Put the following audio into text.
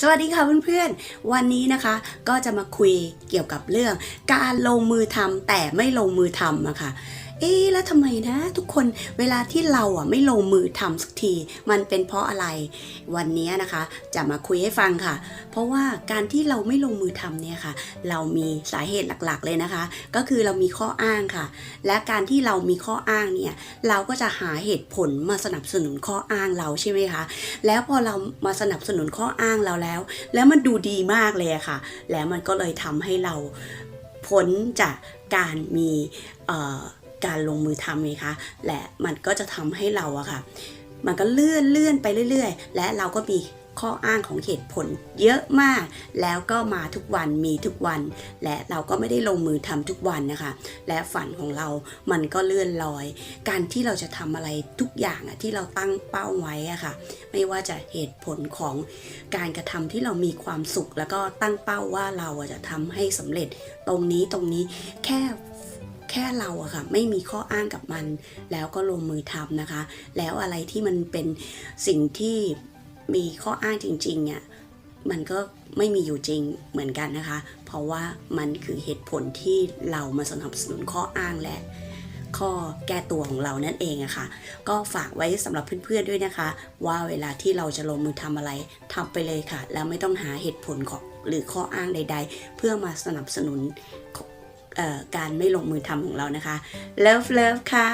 สวัสดีค่ะเพื่อนๆ วันนี้นะคะก็จะมาคุยเกี่ยวกับเรื่อง การลงมือทำแต่ไม่ลงมือทำอะค่ะ เอ๊แล้วทำไมนะทุกคนเวลาที่เราอะไม่ลงมือทำสักที มันเป็นเพราะอะไร วันนี้นะคะ จะมาคุยให้ฟังค่ะ เพราะว่าการที่เราไม่ลงมือทำเนี่ยค่ะ เรามีสาเหตุหลักๆเลยนะคะ ก็คือเรามีข้ออ้างค่ะ และการที่เรามีข้ออ้างเนี่ยเราก็จะหาเหตุผลมาสนับสนุนข้ออ้างเราใช่ไหมคะแล้วพอเรามาสนับสนุนข้ออ้างเราแล้ว แล้วมันดูดีมากเลยค่ะ แล้วมันก็เลยทำให้เราพ้นจากการมีเอ่อ การลงมือทำไงคะและมันก็จะทำให้เราอะค่ะ มันก็เลื่อนเลื่อนไปเรื่อย ๆ และเราก็มีข้ออ้างของเหตุผลเยอะมาก แล้วก็มาทุกวันมีทุกวัน และเราก็ไม่ได้ลงมือทำทุกวันนะคะ และฝันของเรามันก็เลื่อนลอย การที่เราจะทำอะไรทุกอย่างอะที่เราตั้งเป้าไว้อะค่ะ ไม่ว่าจะเหตุผลของการกระทำที่เรามีความสุข แล้วก็ตั้งเป้าว่าเราจะทำให้สำเร็จตรงนี้ตรงนี้แค่ แค่เราอะค่ะไม่มีข้ออ้างกับมัน แล้วก็ลงมือทำนะคะ แล้วอะไรที่มันเป็นสิ่งที่มีข้ออ้างจริงๆเนี่ยมันก็ไม่มีอยู่จริงเหมือนกันนะคะ เพราะว่ามันคือเหตุผลที่เรามาสนับสนุนข้ออ้างและข้อแก้ตัวของเรานั่นเองอะค่ะ ก็ฝากไว้สำหรับเพื่อนๆด้วยนะคะ ว่าเวลาที่เราจะลงมือทำอะไรทำไปเลยค่ะ แล้วไม่ต้องหาเหตุผลของหรือข้ออ้างใด ๆ เพื่อมาสนับสนุน การไม่ลงมือทำของเรานะคะเลิฟเลิฟค่ะ